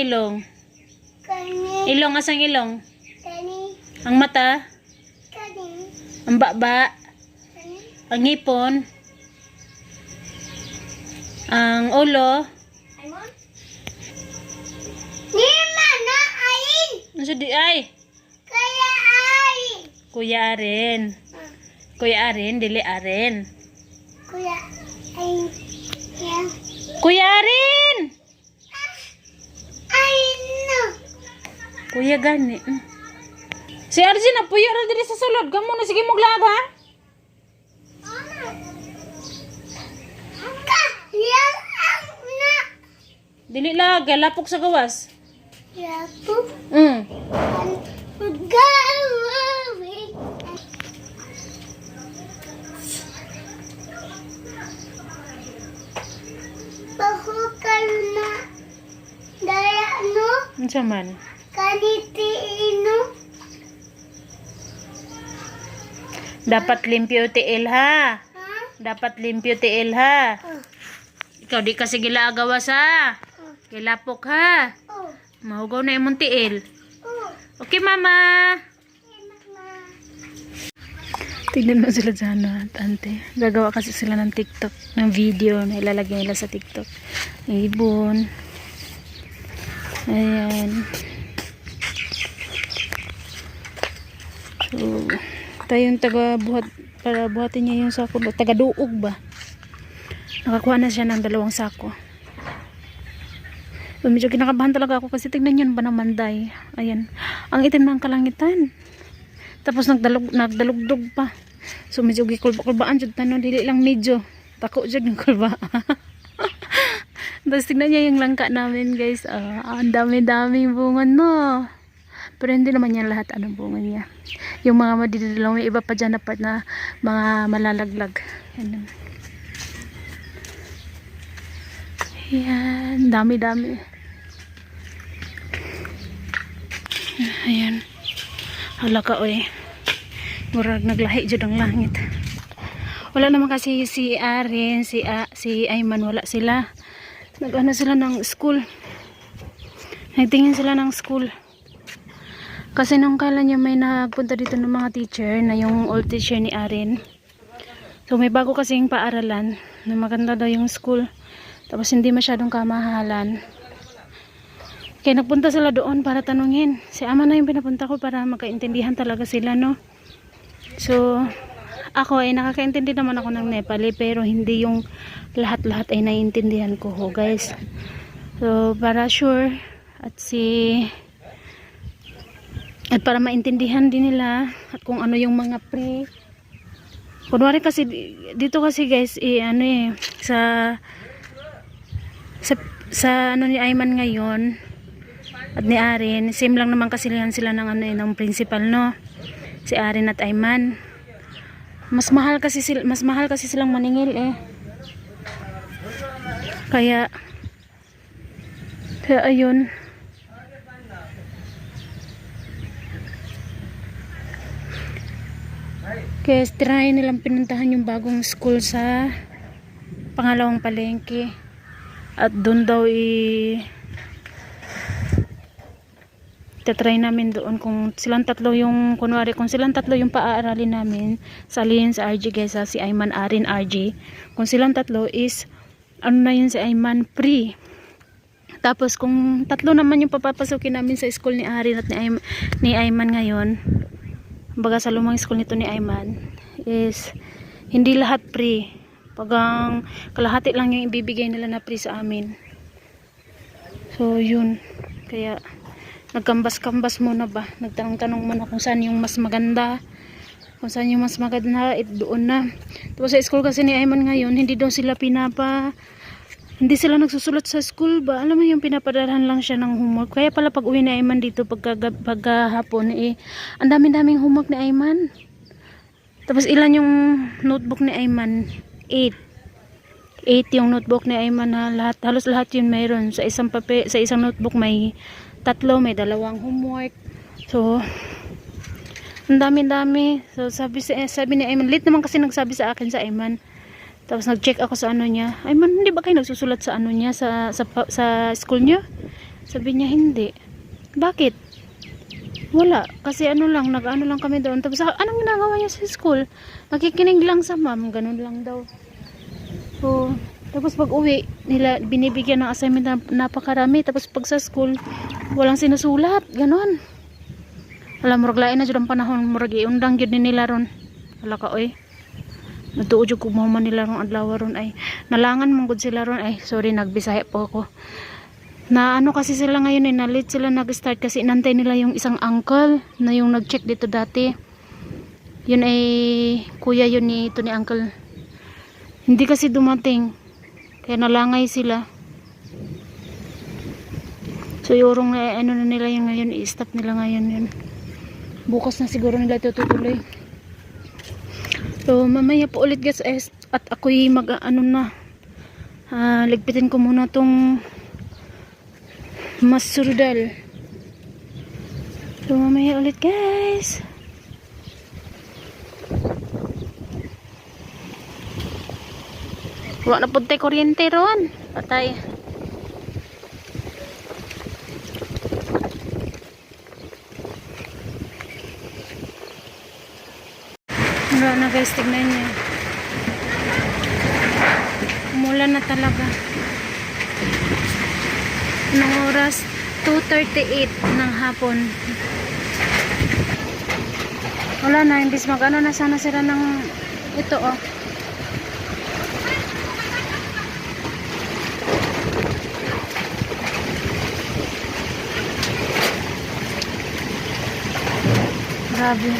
ilong? Kani. Ilong, asang ilong? Kani. Ang mata? Kani. Ang baba? Kani. Ang ngipon? Ang ulo? Aymon. Ni mana ain. Ano di ay? Kaya ay. Kuya Aren. Kuya Aren, dili Aren. Kuya ay. Ya. Kuya Aren! Kuya gani. Si Arjun na puyo ra diri sa sulod. Gamo na sige muglag ha. Dili lag, lapok sa gawas. Ya pu. Mm. Gawawi. Bahukal na daya Unsa man? kaniti ino Dapat limpyo tiil ha. ha Dapat limpyo tiil ha. oh Ikaw di ka sige agawas ha. oh Kay lapok ha. oh Mahugaw na imong tiil. oh Okay mama. Tignan mo sila dyan, no, ante. Gagawa kasi sila ng TikTok, ng video na ilalagay nila sa TikTok. Ibon. Ayan. So, tayo yung taga-buhat, para buhatin niya yung sako. Taga-duog ba? Nakakuha na siya ng dalawang sako. So, medyo kinakabahan talaga ako kasi tignan yun ba naman day. Ayan. Ang itim ng kalangitan. Tapos nagdalog, nagdalugdog pa. So medyo gikulba-kulbaan jud tanon dili lang medyo. Tako jud ng kulba. Tapos tignan niya yung langka namin guys. Ah, ang dami-daming bunga no. Pero hindi naman yan lahat anong bunga niya. Yung mga madidalaw, may iba pa dyan na na mga malalaglag. Yan. Yan, dami-dami. Ayan. Hala ka oy. Murag naglahi jud ang langit. Wala naman kasi si Aren, si A, si Ayman wala sila. Nag-ano sila ng school. Nagtingin sila ng school. Kasi nung kala niya may nagpunta dito ng mga teacher na yung old teacher ni Aren. So may bago kasing paaralan na maganda daw yung school. Tapos hindi masyadong kamahalan. Kaya nagpunta sila doon para tanungin. Si ama na yung pinapunta ko para magkaintindihan talaga sila, no? So, ako ay nakakaintindi naman ako ng Nepali pero hindi yung lahat-lahat ay naiintindihan ko ho, guys. So, para sure at si at para maintindihan din nila at kung ano yung mga pre kunwari kasi dito kasi guys eh, ano eh sa sa, sa ano ni Ayman ngayon at ni Arin same lang naman kasi sila ng ano eh, ng principal no si Arin at Ayman mas mahal kasi sila, mas mahal kasi silang maningil eh. Kaya kaya ayun. Kaya try nilang pinuntahan yung bagong school sa pangalawang palengke. At doon daw i tatry namin doon kung silang tatlo yung kunwari kung silang tatlo yung paaaralin namin sa alin sa RG guys si Ayman Arin RG kung silang tatlo is ano na yun si Ayman pre tapos kung tatlo naman yung papapasukin namin sa school ni Arin at ni, Ayman, ni Ayman ngayon baga sa lumang school nito ni Ayman is hindi lahat pre pag ang kalahati lang yung ibibigay nila na pre sa amin. So yun. Kaya nagkambas-kambas muna ba? Nagtanong-tanong muna kung saan yung mas maganda. Kung saan yung mas maganda it doon na. Tapos sa school kasi ni Ayman ngayon hindi daw sila pinapa hindi sila nagsusulat sa school ba? Alam mo yung pinapadalhan lang siya ng homework. Kaya pala pag uwi ni Ayman dito pagka, pagkahapon eh ang dami-daming homework ni Ayman. Tapos ilan yung notebook ni Ayman? 8 8 yung notebook ni Ayman na lahat halos lahat yun mayroon. Sa isang pape, sa isang notebook may tatlo may dalawang homework so ang dami-dami so sabi si sabi ni Ayman late naman kasi nagsabi sa akin sa Ayman tapos nag-check ako sa ano niya Ayman hindi ba kayo nagsusulat sa ano niya sa sa, sa school niya Sabi niya, hindi. Bakit? Wala. Kasi ano lang, nag-ano lang kami doon. Tapos, ah, anong ginagawa niya sa school? Nakikinig lang sa ma'am. Ganun lang daw. So, tapos pag uwi, nila, binibigyan ng assignment na napakarami. Tapos pag sa school, walang sinusulat. Ganun. Alam, murag lain na dyan panahon. Murag iundang yun ni nila ron. Wala ka, oy. Natuo jud kung man nila ron adlaw ron ay nalangan man gud sila ron ay sorry nagbisaya po ako. Na ano kasi sila ngayon eh nalit sila nag-start kasi inantay nila yung isang uncle na yung nag-check dito dati. Yun ay kuya yun ni ito ni uncle. Hindi kasi dumating. Kaya nalangay sila. So yung ano na nila yung ngayon i-stop nila ngayon yun. Bukas na siguro nila tutuloy. So, mamaya po ulit guys es- at ako'y mag ano na ah, ligpitin ko muna tong masurdal. So, mamaya ulit guys. Wala na po tayo kuryente ron. Patay. Wala na guys, tignan niyo. Umulan na talaga. Anong oras? 2.38 ng hapon. Wala na, imbis mag ano na sana sila ng ito oh. Grabe.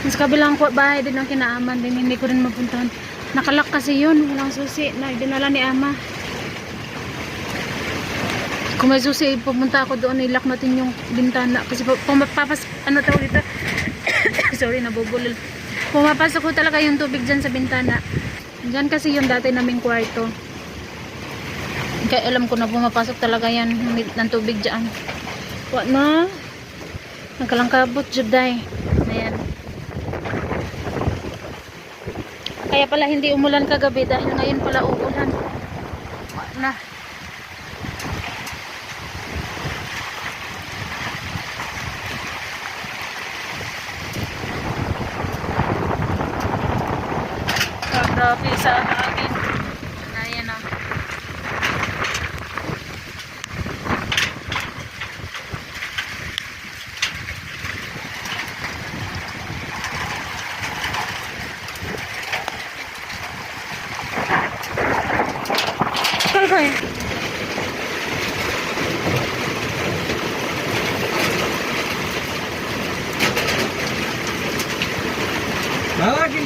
Mas kabilang ko bahay din ang kinaaman din hindi ko rin mapuntahan. Nakalak kasi yun, walang susi na dinala ni ama. Kung may susi, pumunta ako doon, ilak natin yung bintana. Kasi pa- pumapapas, ano tawag dito? Sorry, nabubulol. Pumapasok ko talaga yung tubig dyan sa bintana. Dyan kasi yung dati naming kwarto. Kaya alam ko na pumapasok talaga yan ng tubig dyan. Wa na. Nagkalangkabot, Juday. Ayan. Kaya pala hindi umulan kagabi dahil ngayon pala uulan. Na. Ah, grabe sa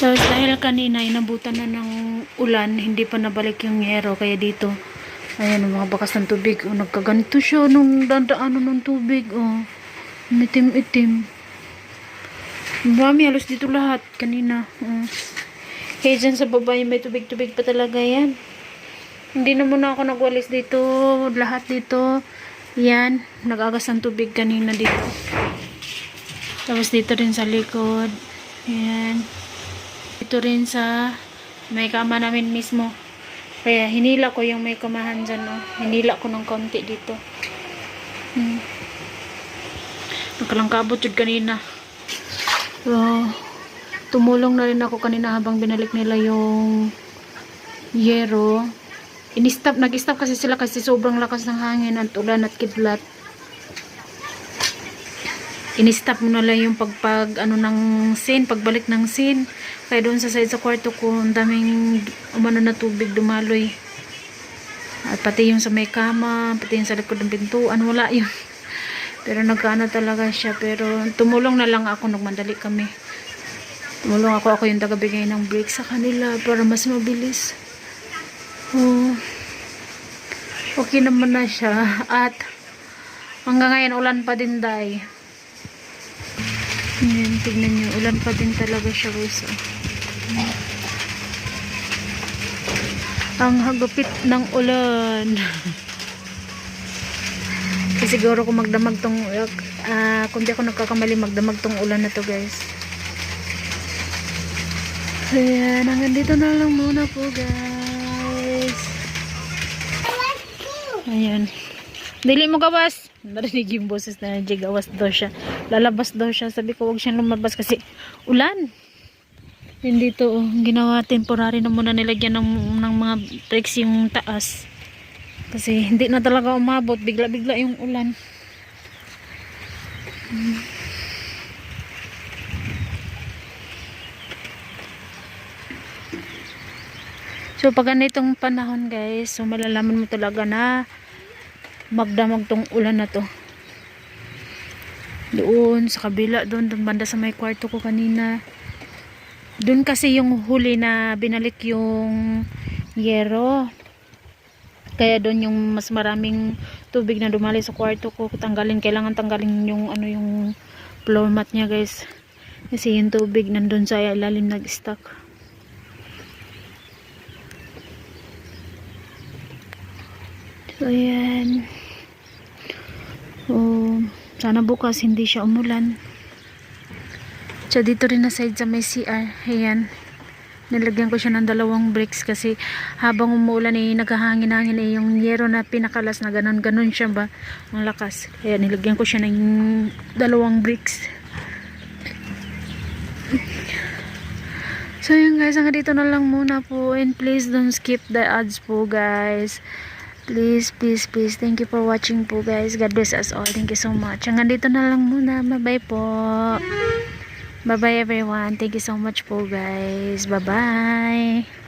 tapos dahil kanina inabutan na ng ulan hindi pa nabalik yung yero kaya dito ayan mga bakas ng tubig oh, nagkaganito siya nung dandaan ng tubig oh itim itim Mami, halos dito lahat kanina. Oh. Kaya dyan sa baba may tubig-tubig pa talaga yan. Hindi na muna ako nagwalis dito. Lahat dito. Yan. Nagagas ng tubig kanina dito. Tapos dito rin sa likod. Yan. Dito rin sa may kama namin mismo. Kaya hinila ko yung may kamahan dyan. Oh. Hinila ko ng konti dito. Hmm. Nagkalangkabot yun kanina. So, tumulong na rin ako kanina habang binalik nila yung yero. In-stop, nag-stop kasi sila kasi sobrang lakas ng hangin at ulan at kidlat. In-stop mo na lang yung pagpag ano ng sin, pagbalik ng sin. Kaya doon sa side sa kwarto ko, ang daming umano na tubig dumaloy. At pati yung sa may kama, pati yung sa likod ng pintuan, wala yun. Pero nagkaano talaga siya. Pero tumulong na lang ako, nagmandali kami. Tumulong ako, ako yung tagabigay ng break sa kanila para mas mabilis. Oh. okay naman na siya at hanggang ngayon ulan pa din dahil Ayan, tignan nyo. Ulan pa din talaga siya guys. oh. Ang hagupit ng ulan. Kasi siguro kung magdamag tong ah kung di ako nagkakamali magdamag tong ulan na to guys. Ayan, hanggang dito na lang muna po guys. Ayan. Dili mo gawas. Narinig yung boses na nandiyan gawas daw siya. Lalabas daw siya. Sabi ko huwag siyang lumabas kasi ulan. Yun dito, oh, ginawa temporary na muna nilagyan ng, ng mga bricks yung taas. Kasi hindi na talaga umabot. Bigla-bigla yung ulan. So pag ganitong panahon guys, so malalaman mo talaga na magdamag tong ulan na to. Doon sa kabila, doon, doon banda sa may kwarto ko kanina. Doon kasi yung huli na binalik yung yero. Kaya doon yung mas maraming tubig na dumali sa kwarto ko. Tanggalin, kailangan tanggalin yung ano yung floor mat niya guys. Kasi yung tubig nandun sa ilalim nag-stuck. So, ayan. Oh, sana bukas hindi siya umulan. So, dito rin na side sa may CR. Ayan. Nilagyan ko siya ng dalawang bricks kasi habang umuulan eh, naghahangin-hangin eh, yung yero na pinakalas na ganon-ganon siya ba, ang lakas. Kaya nilagyan ko siya ng dalawang bricks. So yun guys, hanggang dito na lang muna po. And please don't skip the ads po guys. Please, please, please. Thank you for watching po guys. God bless us all. Thank you so much. Hanggang dito na lang muna. Bye-bye po. Bye-bye everyone. Thank you so much po guys. Bye-bye.